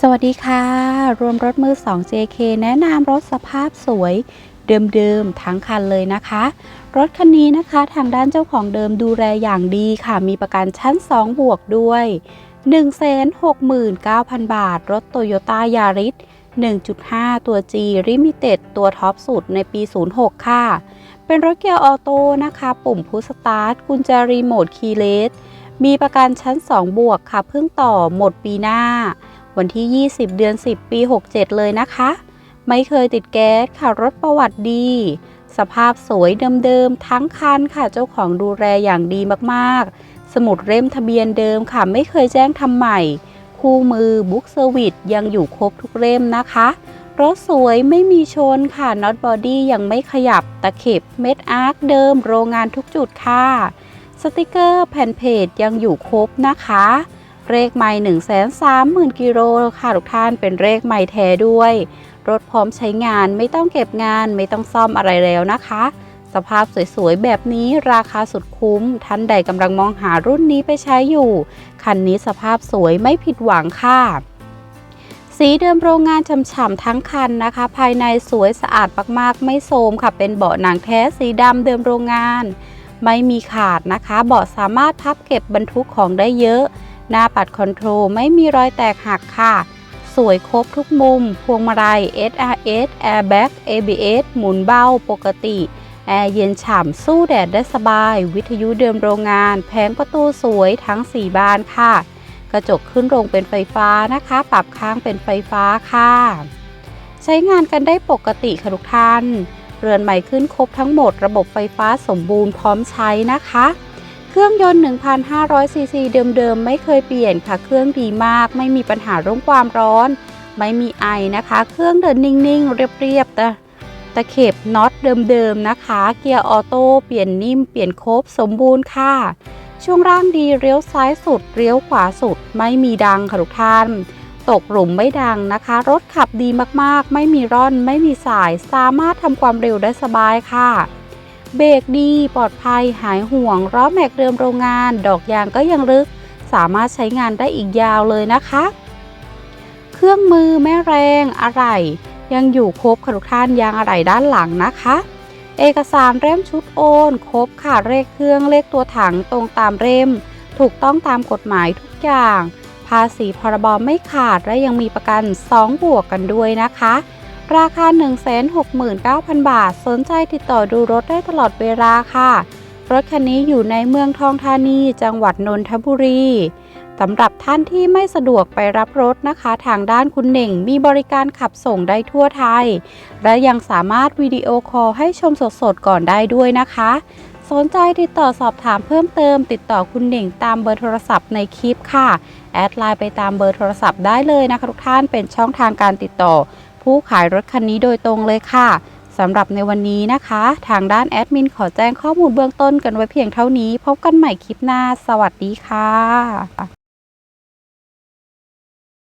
สวัสดีค่ะ รวมรถมือ 2 JK แนะนำรถสภาพสวยเดิมๆทั้งคันเลยนะคะ รถคันนี้นะคะทางด้านเจ้าของเดิมดูแลอย่างดีค่ะ มีประกันชั้น 2 บวกด้วย 169,000 บาท รถโตโยต้ายาริส1.5 ตัว G Limited ตัวท็อปสุดในปี 06 ค่ะ เป็นรถเกียร์ออโต้นะคะ ปุ่มพุสตาร์ท กุญแจรีโมทคีย์เลส มีประกันชั้น 2 บวกค่ะ เพิ่งต่อหมดปีหน้า วันที่ 20 เดือน 10 ปี 67 เลยนะคะ ไม่เคยติดแก๊สค่ะรถประวัติดี สภาพสวยเดิมๆทั้งคันค่ะเจ้าของดูแลอย่างดีมากๆ สมุดเล่มทะเบียนเดิมค่ะ ไม่เคยแจ้งทำใหม่ คู่มือบุ๊กเซอร์วิสยังอยู่ครบทุกเล่มนะคะรถสวยไม่มีชนค่ะน็อตบอดี้ยังไม่ขยับตะเข็บเม็ดอาร์คเดิมโรงงานทุกจุดค่ะ สติกเกอร์แผ่นเพจยังอยู่ครบนะคะ เลขไม่1 3 0 0 0 0กิโลค่ะทุกท่านเป็นเลขไม่แท้ด้วย รถพร้อมใช้งานไม่ต้องเก็บงานไม่ต้องซ่อมอะไรแล้วนะคะ สภาพสวยๆ แบบนี้ราคาสุดคุ้ม ท่านใดกำลังมองหารุ่นนี้ไปใช้อยู่ คันนี้สภาพสวยไม่ผิดหวังค่ะสีเดิมโรงงานฉ่ำๆทั้งคันนะคะ ภายในสวยสะอาดมากๆ ไม่โทรมค่ะ เป็นเบาะหนังแท้สีดำเดิมโรงงาน ไม่มีขาดนะคะ เบาะสามารถพับเก็บบรรทุกของได้เยอะ หน้าปัดคอนโทรลไม่มีรอยแตกหักค่ะ สวยครบทุกมุม พวงมาลัย SRS Airbag ABS หมุนเบาปกติ แอร์เย็นฉ่ำสู้แดดได้สบาย วิทยุเดิมโรงงาน แผงประตูสวยทั้ง 4 บานค่ะ กระจกขึ้นลงเป็นไฟฟ้านะคะ ปรับข้างเป็นไฟฟ้าค่ะ ใช้งานกันได้ปกติค่ะทุกท่าน เรือนใหม่ขึ้นครบทั้งหมด ระบบไฟฟ้าสมบูรณ์พร้อมใช้นะคะ ครื่องยนต์ 1,500 ซีซีเดิมๆ ไม่เคยเปลี่ยนค่ะ เครื่องดีมาก ไม่มีปัญหาเรื่องความร้อน ไม่มีไอนะคะ เครื่องเดินนิ่งๆ เรียบๆ แต่ตะเข็บน็อตเดิมๆ นะคะ เกียร์ออโต้เปลี่ยนนิ่ม เปลี่ยนครบสมบูรณ์ค่ะ ช่วงล่างดีเลี้ยวซ้ายสุดเลี้ยวขวาสุด ไม่มีดังค่ะทุกท่าน ตกหลุมไม่ดังนะคะ รถขับดีมากๆ ไม่มีร่อน ไม่มีสาย สามารถทำความเร็วได้สบายค่ะ เบรกดีปลอดภัยหายห่วงล้อแม็กเดิมโรงงาน ดอกยางก็ยังลึก สามารถใช้งานได้อีกยาวเลยนะคะ เครื่องมือแม่แรงอะไหล่ยังอยู่ครบค่ะทุกท่านยางอะไหล่ด้านหลังนะคะ เอกสารเล่มชุดโอน ครบค่ะเลขเครื่องเลขตัวถังตรงตามเล่มถูกต้องตามกฎหมายทุกอย่าง ภาษีพรบไม่ขาดและยังมีประกัน 2 บวกกันด้วยนะคะ ราคา 169,000 บาท สนใจติดต่อดูรถได้ตลอดเวลาค่ะ รถคันนี้อยู่ในเมืองทองธานี จังหวัดนนทบุรีสำหรับท่านที่ไม่สะดวกไปรับรถนะคะ ทางด้านคุณเหน่งมีบริการขับส่งได้ทั่วไทย และยังสามารถวิดีโอคอลให้ชมสดๆก่อนได้ด้วยนะคะ สนใจติดต่อสอบถามเพิ่มเติม ติดต่อคุณเหน่งตามเบอร์โทรศัพท์ในคลิปค่ะ แอดไลน์ไปตามเบอร์โทรศัพท์ได้เลยนะคะทุกท่านเป็นช่องทางการติดต่อ ผู้ขายรถคันนี้โดยตรงเลยค่ะสำหรับในวันนี้นะคะ ทางด้านแอดมินขอแจ้งข้อมูลเบื้องต้นกันไว้เพียงเท่านี้ พบกันใหม่คลิปหน้า สวัสดีค่ะ